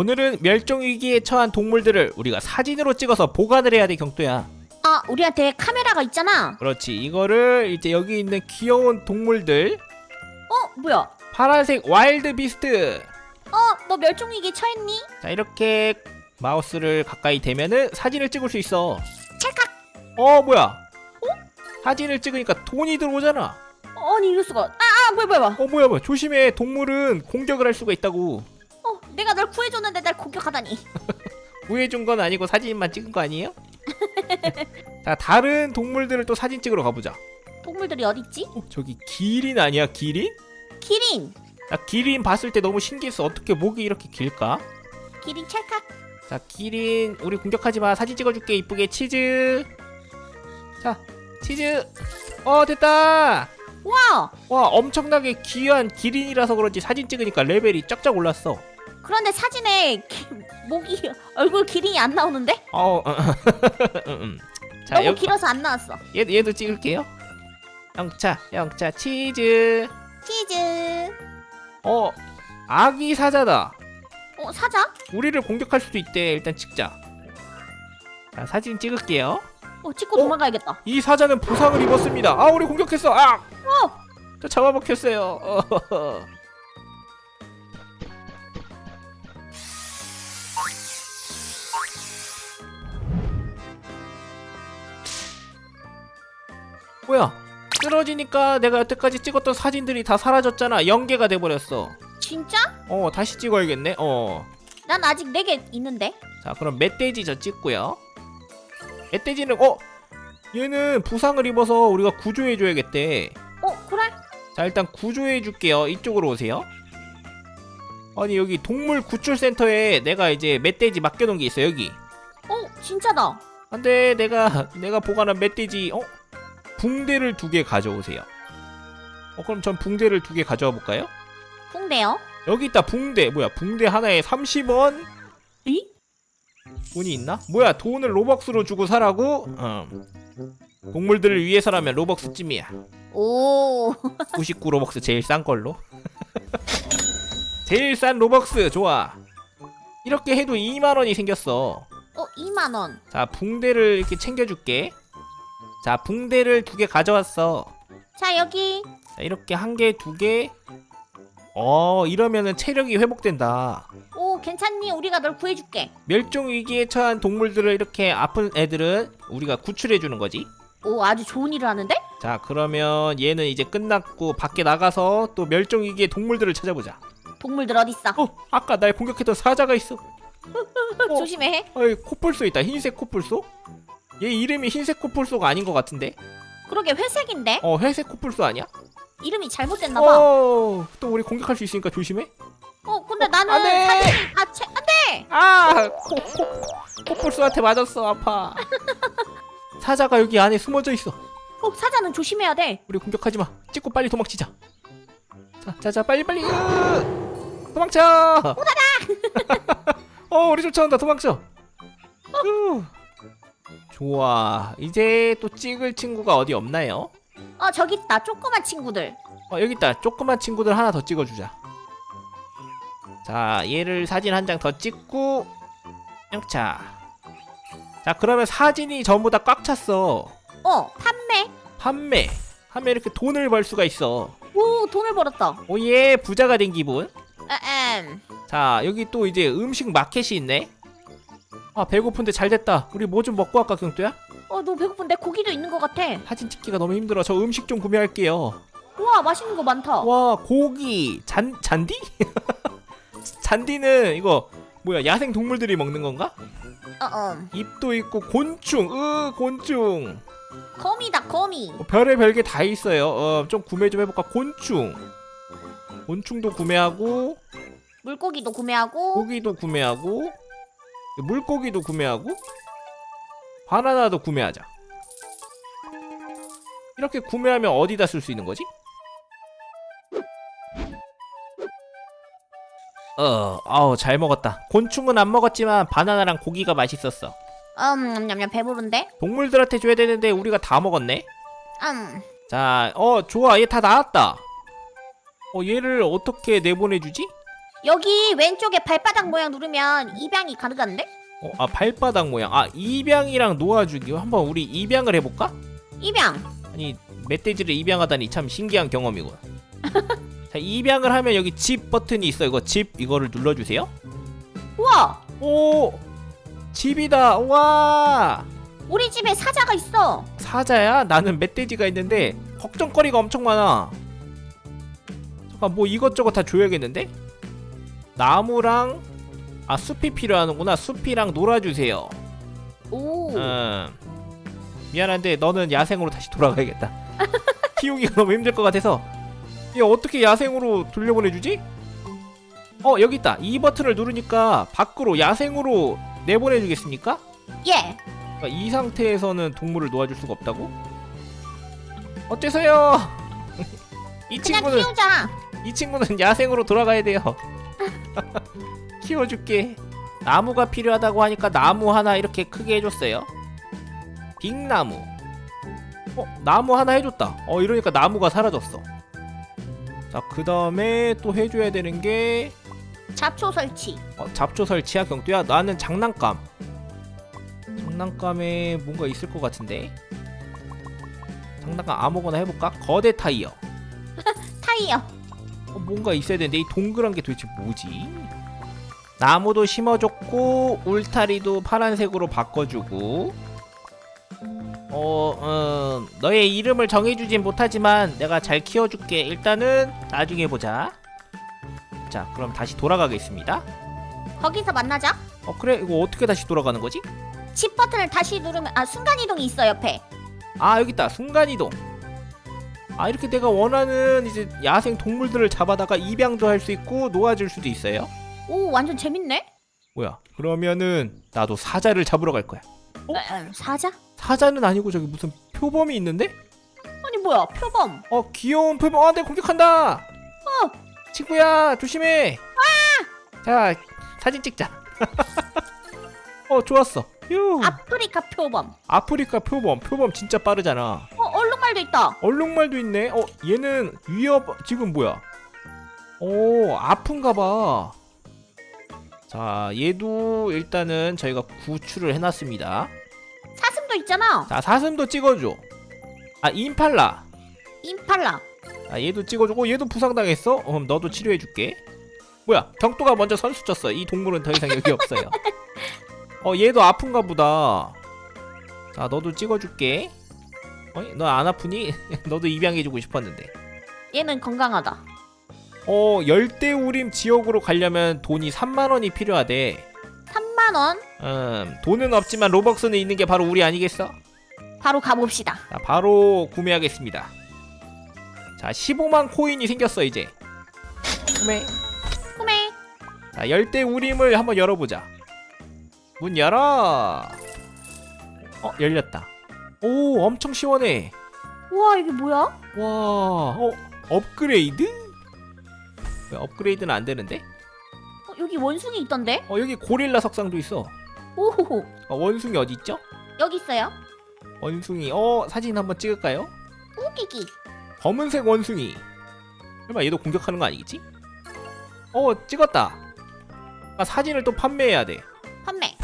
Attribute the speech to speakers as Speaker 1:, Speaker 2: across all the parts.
Speaker 1: 오늘은 멸종위기에 처한 동물들을 우리가 사진으로 찍어서 보관을 해야 돼 경도야
Speaker 2: 아, 우리한테 카메라가 있잖아.
Speaker 1: 그렇지 이거를 이제 여기 있는 귀여운 동물들
Speaker 2: 어, 뭐야?
Speaker 1: 파란색 와일드 비스트
Speaker 2: 어, 너 멸종위기에 처했니?
Speaker 1: 자 이렇게 마우스를 가까이 대면은 사진을 찍을 수 있어
Speaker 2: 찰칵.
Speaker 1: 어 뭐야 사진을 찍으니까 돈이 들어오잖아
Speaker 2: 아니 이럴 수가. 아, 아, 뭐야, 뭐야, 뭐야.
Speaker 1: 어 뭐야 뭐야 조심해 동물은 공격을 할 수가 있다고
Speaker 2: 어, 내가 널 구해줬는데 날 공격하다니.
Speaker 1: 구해준 건 아니고 사진만 찍은 거 아니에요? 자 다른 동물들을 또 사진 찍으러 가보자
Speaker 2: 동물들이 어딨지?
Speaker 1: 어, 저기 기린 아니야 기린?
Speaker 2: 기린.
Speaker 1: 나 기린 봤을 때 너무 신기했어 어떻게 목이 이렇게 길까?
Speaker 2: 기린 찰칵.
Speaker 1: 자 기린 우리 공격하지 마 사진 찍어줄게 이쁘게 치즈 자 치즈 어 됐다
Speaker 2: 와.
Speaker 1: 와 엄청나게 귀한 기린이라서 그런지 사진 찍으니까 레벨이 쫙쫙 올랐어
Speaker 2: 그런데 사진에 기, 목이 얼굴 기린이 안 나오는데?
Speaker 1: 어 음, 음. 자
Speaker 2: 너무
Speaker 1: 여기
Speaker 2: 길어서 안 나왔어.
Speaker 1: 얘, 얘도 찍을게요 영차 영차 치즈
Speaker 2: 치즈.
Speaker 1: 어 아기 사자다
Speaker 2: 어, 사자?
Speaker 1: 우리를 공격할 수도 있대 일단 찍자 자 사진 찍을게요
Speaker 2: 어, 찍고
Speaker 1: 어?
Speaker 2: 도망가야겠다.
Speaker 1: 이 사자는 부상을 입었습니다 아 우리 공격했어 아!
Speaker 2: 어,
Speaker 1: 저 잡아먹혔어요 어허허. 뭐야? 쓰러지니까 내가 여태까지 찍었던 사진들이 다 사라졌잖아. 연계가 돼버렸어.
Speaker 2: 진짜?
Speaker 1: 어 다시 찍어야겠네. 어자
Speaker 2: 난 아직 네 개 있는데.
Speaker 1: 그럼 멧돼지 저 찍고요. 멧돼지는 어? 얘는 부상을 입어서 우리가 구조해줘야겠대.
Speaker 2: 어, 그래?
Speaker 1: 자 일단 구조해줄게요. 이쪽으로 오세요. 아니 여기 동물 구출센터에 내가 이제 멧돼지 맡겨놓은 게 있어 여기.
Speaker 2: 어, 진짜다.
Speaker 1: 안돼. 내가 내가 보관한 멧돼지. 어 붕대를 두 개 가져오세요 어 그럼 전 붕대를 두 개 가져와 볼까요
Speaker 2: 붕대요?
Speaker 1: 여기 있다 붕대 뭐야 붕대 하나에 30원
Speaker 2: 이?
Speaker 1: 돈이 있나 뭐야 돈을 로벅스로 주고 사라고 음. 동물들을 위해서라면 로벅스 찜이야
Speaker 2: 오.
Speaker 1: 99 로벅스 제일 싼 걸로. 제일 싼 로벅스 좋아. 이렇게 해도 2만 원이 생겼어.
Speaker 2: 어, 2만 원.
Speaker 1: 자, 붕대를 이렇게 챙겨줄게. 자, 붕대를 두 개 가져왔어.
Speaker 2: 자, 여기.
Speaker 1: 자, 이렇게 한 개, 두 개. 어, 이러면은 체력이 회복된다.
Speaker 2: 오, 괜찮니? 우리가 널 구해줄게.
Speaker 1: 멸종 위기에 처한 동물들을 이렇게 아픈 애들은 우리가 구출해 주는 거지.
Speaker 2: 오, 아주 좋은 일을 하는데?
Speaker 1: 자, 그러면 얘는 이제 끝났고 밖에 나가서 또 멸종 위기의 동물들을 찾아보자.
Speaker 2: 동물들 어딨어?
Speaker 1: 어, 아까 날 공격했던 사자가 있어. 어.
Speaker 2: 조심해.
Speaker 1: 어이 코뿔소 있다 흰색 코뿔소 얘 이름이 흰색 코뿔소가 아닌 것 같은데
Speaker 2: 그러게 회색인데?
Speaker 1: 어 회색 코뿔소 아니야?
Speaker 2: 이름이 잘못됐나 봐.
Speaker 1: 어또 우리 공격할 수 있으니까 조심해
Speaker 2: 어, 근데 나는
Speaker 1: 안 돼!
Speaker 2: 사진이 다 채, 안 돼!
Speaker 1: 아 코, 코, 코뿔소한테 맞았어 아파 사자가 여기 안에 숨어져 있어
Speaker 2: 어, 사자는 조심해야 돼.
Speaker 1: 우리 공격하지 마 찍고 빨리 도망치자 자 자 자 빨리 빨리 으! 도망쳐 오다라 어 우리 쫓아온다 도망쳐 으. 좋아 이제 또 찍을 친구가 어디 없나요?
Speaker 2: 어, 저기 있다. 조그만 친구들.
Speaker 1: 어 여기 있다 조그만 친구들 하나 더 찍어주자 자 얘를 사진 한 장 더 찍고 영차 자 그러면 사진이 전부 다 꽉 찼어
Speaker 2: 어, 판매.
Speaker 1: 판매 하면 이렇게 돈을 벌 수가 있어
Speaker 2: 오, 돈을 벌었다.
Speaker 1: 오예 부자가 된 기분
Speaker 2: 에엠.
Speaker 1: 자 여기 또 이제 음식 마켓이 있네 아 배고픈데 잘 됐다 우리 뭐 좀 먹고 갈까 경도야?
Speaker 2: 어, 너 배고픈데 고기도 있는 것 같아.
Speaker 1: 사진 찍기가 너무 힘들어 저 음식 좀 구매할게요
Speaker 2: 우와, 맛있는 거 많다.
Speaker 1: 와 고기 잔 잔디? 잔디는 이거 뭐야 야생 동물들이 먹는 건가?
Speaker 2: 어, 어.
Speaker 1: 잎도 있고 곤충 으 곤충
Speaker 2: 거미다, 거미.
Speaker 1: 어, 별의 별게 다 있어요 어, 좀 구매 좀 해볼까 곤충 곤충도 구매하고
Speaker 2: 물고기도 구매하고.
Speaker 1: 고기도 구매하고 물고기도 구매하고 바나나도 구매하자 이렇게 구매하면 어디다 쓸 수 있는 거지? 어, 아우 잘 먹었다. 곤충은 안 먹었지만 바나나랑 고기가 맛있었어.
Speaker 2: 음, 냠냠 배부른데?
Speaker 1: 동물들한테 줘야 되는데 우리가 다 먹었네.
Speaker 2: 음.
Speaker 1: 자, 어 좋아, 얘 다 나왔다. 어 얘를 어떻게 내보내주지?
Speaker 2: 여기 왼쪽에 발바닥 모양 누르면 입양이 가능한데?
Speaker 1: 어, 아 발바닥 모양. 아 입양이랑 놓아주기요. 한번 우리 입양을 해볼까?
Speaker 2: 입양.
Speaker 1: 아니 멧돼지를 입양하다니 참 신기한 경험이군. 자 입양을 하면 여기 집 버튼이 있어. 이거 집 이거를 눌러주세요.
Speaker 2: 우와,
Speaker 1: 오 집이다. 와
Speaker 2: 우리 집에 사자가 있어.
Speaker 1: 사자야? 나는 멧돼지가 있는데 걱정거리가 엄청 많아. 잠깐 뭐 이것저것 다 줘야겠는데? 나무랑 아 숲이 필요하는구나. 숲이랑 놀아주세요.
Speaker 2: 오.
Speaker 1: 음. 미안한데 너는 야생으로 다시 돌아가야겠다. 키우기가 너무 힘들 것 같아서. 얘 어떻게 야생으로 돌려보내주지? 어 여기 있다. 이 버튼을 누르니까 밖으로 야생으로 내보내주겠습니까?
Speaker 2: 예.
Speaker 1: 그러니까 이 상태에서는 동물을 놓아줄 수가 없다고? 어째서요? 이
Speaker 2: 그냥
Speaker 1: 친구는
Speaker 2: 키우자.
Speaker 1: 이 친구는 야생으로 돌아가야 돼요. 키워줄게. 나무가 필요하다고 하니까 나무 하나 이렇게 크게 해줬어요. 빅나무. 어, 나무 하나 해줬다. 어, 이러니까 나무가 사라졌어. 자, 그 다음에 또 해줘야 되는 게
Speaker 2: 잡초 설치.
Speaker 1: 어, 잡초 설치야 경두야. 나는 장난감. 장난감에 뭔가 있을 것 같은데. 장난감 아무거나 해볼까? 거대 타이어.
Speaker 2: 타이어.
Speaker 1: 어, 뭔가 있어야 되는데 이 동그란 게 도대체 뭐지? 나무도 심어줬고 울타리도 파란색으로 바꿔주고 어, 어 너의 이름을 정해주진 못하지만 내가 잘 키워줄게 일단은 나중에 보자 자 그럼 다시 돌아가겠습니다
Speaker 2: 거기서 만나자.
Speaker 1: 어 그래 이거 어떻게 다시 돌아가는 거지?
Speaker 2: 집 버튼을 다시 누르면 아 순간 이동이 있어 옆에.
Speaker 1: 아 여기 있다 순간이동 아 이렇게 내가 원하는 이제 야생 동물들을 잡아다가 입양도 할 수 있고 놓아줄 수도 있어요
Speaker 2: 오 완전 재밌네.
Speaker 1: 뭐야? 그러면은 나도 사자를 잡으러 갈 거야. 어?
Speaker 2: 에, 사자?
Speaker 1: 사자는 아니고 저기 무슨 표범이 있는데?
Speaker 2: 아니 뭐야 표범.
Speaker 1: 어 귀여운 표범. 아, 내 공격한다.
Speaker 2: 어.
Speaker 1: 친구야 조심해. 자 사진 찍자. 어 좋았어. 휴.
Speaker 2: 아프리카 표범.
Speaker 1: 아프리카 표범. 표범 진짜 빠르잖아.
Speaker 2: 어 얼룩말도 있다.
Speaker 1: 얼룩말도 있네. 어 얘는 위협 지금 뭐야? 오 아픈가 봐. 자 얘도 일단은 저희가 구출을 해놨습니다.
Speaker 2: 사슴도 있잖아.
Speaker 1: 자 사슴도 찍어줘 아 임팔라
Speaker 2: 임팔라.
Speaker 1: 아 얘도 찍어주고 얘도 부상당했어 어, 그럼 너도 치료해줄게 뭐야 경도가 먼저 선수 쳤어 이 동물은 더 이상 여기 없어요 어 얘도 아픈가 보다 자 너도 찍어줄게 어? 너안 아프니? 너도 입양해주고 싶었는데
Speaker 2: 얘는 건강하다.
Speaker 1: 어 열대우림 지역으로 가려면 돈이 3만원이 필요하대
Speaker 2: 3만 원.
Speaker 1: 음 돈은 없지만 로벅스는 있는 게 바로 우리 아니겠어?
Speaker 2: 바로 가봅시다.
Speaker 1: 자, 바로 구매하겠습니다. 자, 15만 코인이 생겼어, 이제. 구매.
Speaker 2: 꿈에
Speaker 1: 자, 열대 우림을 한번 열어보자. 문 열어. 어, 열렸다. 오, 엄청 시원해.
Speaker 2: 우와 이게 뭐야?
Speaker 1: 와, 어, 업그레이드? 왜 업그레이드는 안 되는데?
Speaker 2: 어, 여기 원숭이 있던데?
Speaker 1: 어, 여기 고릴라 석상도 있어.
Speaker 2: 오호호
Speaker 1: 어, 원숭이 어디 있죠?
Speaker 2: 여기 있어요.
Speaker 1: 원숭이. 어, 사진 한번 찍을까요?
Speaker 2: 우기기.
Speaker 3: 검은색
Speaker 1: 원숭이. 설마 얘도 공격하는 거 아니겠지? 어, 찍었다. 아, 사진을 또 판매해야 돼.
Speaker 2: 판매.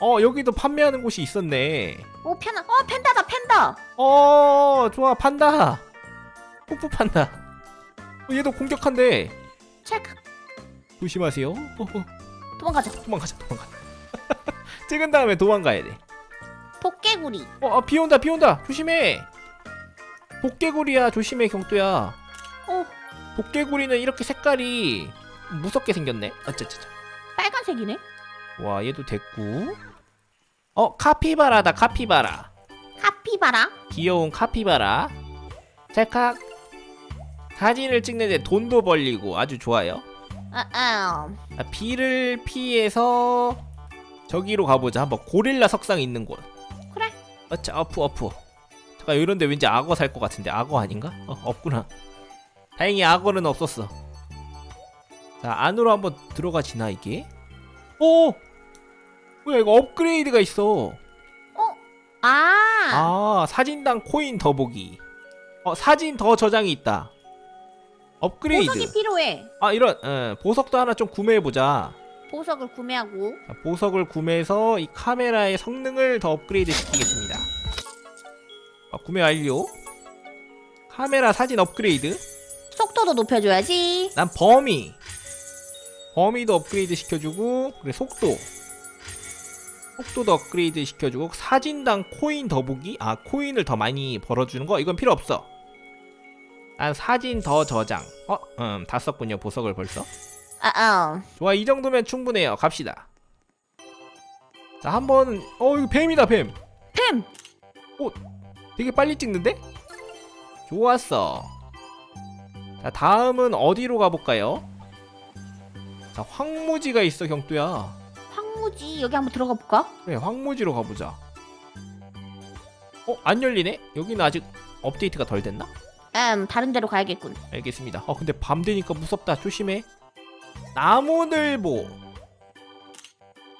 Speaker 1: 어, 여기도 판매하는 곳이 있었네.
Speaker 2: 오 편하. 어 팬다다 팬다.
Speaker 1: 어, 좋아, 판다. 뽀뽀 판다. 어, 얘도 공격한대.
Speaker 2: 체크.
Speaker 1: 조심하세요. 어, 어,
Speaker 2: 도망가자.
Speaker 1: 도망가자, 도망가자. 찍은 다음에 도망가야 돼.
Speaker 2: 도깨구리.
Speaker 1: 어, 아, 비 온다, 비 온다. 조심해. 도깨구리야, 조심해, 경도야.
Speaker 2: 오
Speaker 1: 도깨구리는 이렇게 색깔이 무섭게 생겼네. 어쩌쩌쩌.
Speaker 2: 빨간색이네.
Speaker 1: 와, 얘도 됐고. 어, 카피바라다, 카피바라.
Speaker 2: 카피바라.
Speaker 1: 귀여운 카피바라. 찰칵. 사진을 찍는데 돈도 벌리고 아주 좋아요.
Speaker 2: 아, 아.
Speaker 1: 아, 비를 피해서 저기로 가보자. 한번 고릴라 석상 있는 곳.
Speaker 2: 그래.
Speaker 1: 어차, 어프, 어프. 잠깐 이런데 왠지 악어 살 것 같은데 악어 아닌가? 어, 없구나. 다행히 악어는 없었어. 자, 안으로 한번 들어가지나 이게? 오! 뭐야 이거 업그레이드가 있어.
Speaker 2: 아.
Speaker 1: 아 사진당 코인 더 보기. 어 사진 더 저장이 있다. 업그레이드.
Speaker 2: 보석이 필요해.
Speaker 1: 아 이런 어, 보석도 하나 좀 구매해 보자.
Speaker 2: 보석을 구매하고.
Speaker 1: 자, 보석을 구매해서 이 카메라의 성능을 더 업그레이드 시키겠습니다. 아, 구매 완료. 카메라 사진 업그레이드.
Speaker 2: 속도도 높여줘야지.
Speaker 1: 난 범위. 범위도 업그레이드 시켜주고 그래 속도 속도도 업그레이드 시켜주고 사진당 코인 더 보기 아 코인을 더 많이 벌어주는 거 이건 필요 없어 난 사진 더 저장 어? 음 다 썼군요 보석을 벌써
Speaker 2: 아, 아.
Speaker 1: 좋아 이 정도면 충분해요 갑시다 자 한번 어 이거 뱀이다 뱀
Speaker 2: 팸.
Speaker 1: 되게 빨리 찍는데? 좋았어. 자, 다음은 어디로 가볼까요? 자, 황무지가 있어, 경두야.
Speaker 2: 황무지 여기 한번 들어가 볼까?
Speaker 1: 그래, 황무지로 가보자. 어, 안 열리네? 여기는 아직 업데이트가 덜 됐나?
Speaker 2: 음, 다른 데로 가야겠군.
Speaker 1: 알겠습니다. 어, 근데 밤 되니까 무섭다. 조심해. 나무늘보.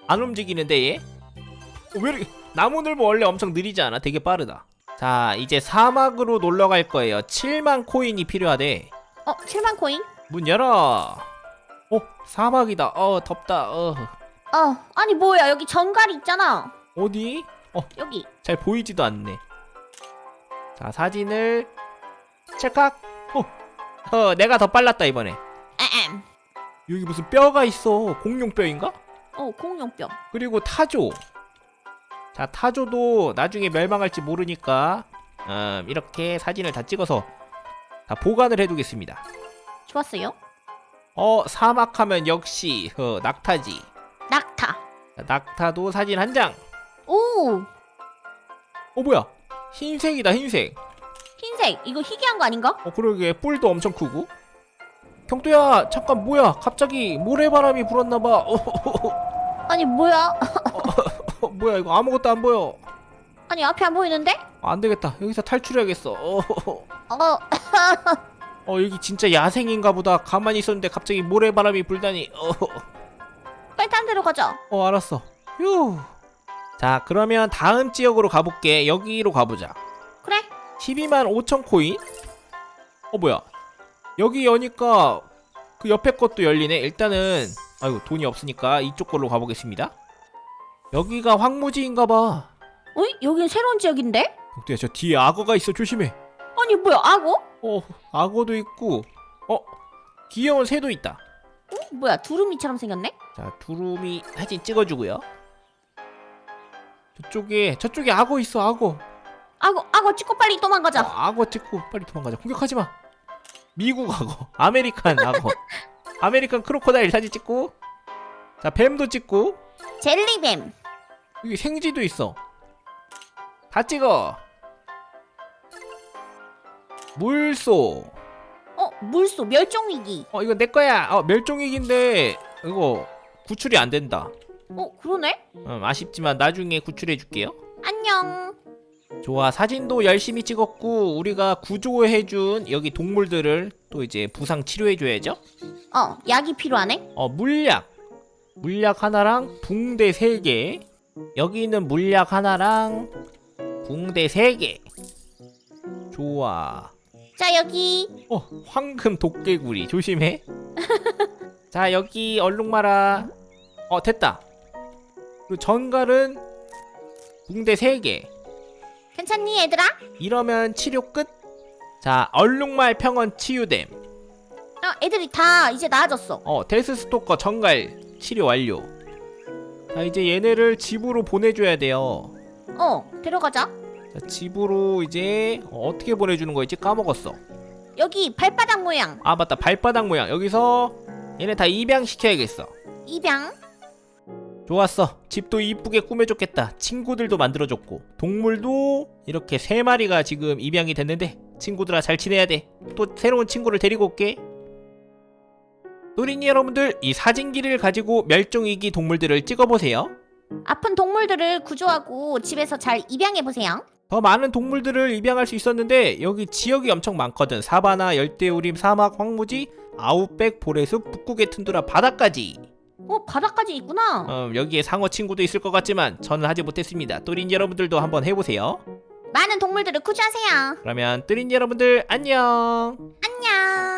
Speaker 1: 안 움직이는데, 얘? 어, 왜 이렇게. 나무늘보 원래 엄청 느리지 않아? 되게 빠르다. 자, 이제 사막으로 놀러 갈 거예요. 7만 코인이 필요하대.
Speaker 2: 어, 7만 코인?
Speaker 1: 문 열어. 어, 사막이다. 어, dob다. 어.
Speaker 2: 어, 아니 뭐야 여기 정갈이 있잖아.
Speaker 1: 어디? 어,
Speaker 2: 여기.
Speaker 1: 잘 보이지도 않네. 자, 사진을 찰칵. 어, 어, 내가 더 빨랐다 이번에.
Speaker 2: 에엠.
Speaker 1: 여기 무슨 뼈가 있어. 공룡 뼈인가?
Speaker 2: 어, 공룡뼈.
Speaker 1: 그리고 타조. 자, 타조도 나중에 멸망할지 모르니까 음, 이렇게 사진을 다 찍어서 다 보관을 해두겠습니다.
Speaker 2: 좋았어요.
Speaker 1: 어, 사막하면 역시 어, 낙타지.
Speaker 2: 낙타.
Speaker 1: 자, 낙타도 사진 한 장.
Speaker 2: 오,
Speaker 1: 어, 뭐야? 흰색이다, 흰색.
Speaker 2: 흰색. 이거 희귀한 거 아닌가?
Speaker 1: 어, 그러게 뿔도 엄청 크고. 경도야, 잠깐 뭐야? 갑자기 모래바람이 불었나 봐. 어, 어,
Speaker 2: 아니 뭐야?
Speaker 1: 어, 뭐야 이거 아무것도 안 보여.
Speaker 2: 아니 앞에 안 보이는데?
Speaker 1: 안 되겠다. 여기서 탈출해야겠어. 어, 어,
Speaker 2: 어,
Speaker 1: 어, 여기 진짜 야생인가 보다. 가만히 있었는데 갑자기 모래바람이 불다니. 어,
Speaker 2: 빨리 딴 데로 가자.
Speaker 1: 어 알았어. 휴. 자, 그러면 다음 지역으로 가볼게. 여기로 가보자.
Speaker 2: 그래.
Speaker 1: 12만 5천 코인? 어 뭐야? 여기 여니까 그 옆에 것도 열리네. 일단은 아이고 돈이 없으니까 이쪽 걸로 가보겠습니다. 여기가 황무지인가봐.
Speaker 2: 어이? 여긴 새로운 지역인데?
Speaker 1: 덕두야 저 뒤에 악어가 있어 조심해.
Speaker 2: 아니 뭐야 악어?
Speaker 1: 어 악어도 있고 어 귀여운 새도 있다.
Speaker 2: 어? 뭐야 두루미처럼 생겼네?
Speaker 1: 자 두루미 사진 찍어주고요. 저쪽에 저쪽에 악어 있어 악어.
Speaker 2: 악어 악어 찍고 빨리
Speaker 1: 어,
Speaker 2: 도망가자.
Speaker 1: 악어 찍고 빨리 도망가자. 공격하지 마. 미국 악어, 아메리칸 악어, 아메리칸 크로코다일 사진 찍고, 자 뱀도 찍고,
Speaker 2: 젤리뱀.
Speaker 1: 여기 생쥐도 있어. 다 찍어. 물소.
Speaker 2: 어 물소 멸종위기.
Speaker 1: 어 이거 내 거야. 어 멸종위기인데 이거 구출이 안 된다.
Speaker 2: 어 그러네?
Speaker 1: 음, 아쉽지만 나중에 구출해 줄게요.
Speaker 2: 안녕.
Speaker 1: 좋아 사진도 열심히 찍었고 우리가 구조해준 여기 동물들을 또 이제 부상 치료해줘야죠.
Speaker 2: 어 약이 필요하네.
Speaker 1: 어 물약 물약 하나랑 붕대 3개 여기 있는 물약 하나랑 붕대 3개 좋아
Speaker 2: 자 여기.
Speaker 1: 어 황금 도깨구리. 조심해. 자 여기 얼룩말아 어 됐다. 그리고 전갈은 붕대 3개.
Speaker 2: 괜찮니 얘들아?
Speaker 1: 이러면 치료 끝 자 얼룩말 평원 치유됨.
Speaker 2: 어 애들이 다 이제 나아졌어.
Speaker 1: 어 데스 스토커 전갈 치료 완료. 자 이제 얘네를 집으로 보내줘야 돼요.
Speaker 2: 어 데려가자.
Speaker 1: 자, 집으로 이제 어, 어떻게 보내주는 거였지? 까먹었어.
Speaker 2: 여기 발바닥 모양.
Speaker 1: 아 맞다. 발바닥 모양. 여기서 얘네 다 입양시켜야겠어.
Speaker 2: 입양.
Speaker 1: 좋았어. 집도 이쁘게 꾸며줬겠다. 친구들도 만들어줬고 동물도 이렇게 세 마리가 지금 입양이 됐는데 친구들아 잘 지내야 돼또 새로운 친구를 데리고 올게. 노린이 여러분들 이 사진기를 가지고 멸종위기 동물들을 찍어보세요.
Speaker 2: 아픈 동물들을 구조하고 집에서 잘 입양해 보세요.
Speaker 1: 더 많은 동물들을 입양할 수 있었는데 여기 지역이 엄청 많거든 사바나 열대우림 사막 황무지 아웃백 보레숲 북극의 툰드라 바다까지
Speaker 2: 어 바닥까지 있구나.
Speaker 1: 음, 여기에 상어 친구도 있을 것 같지만 저는 하지 못했습니다 또린 여러분들도 한번 해보세요
Speaker 2: 많은 동물들을 구조하세요.
Speaker 1: 그러면 또린 여러분들 안녕
Speaker 2: 안녕.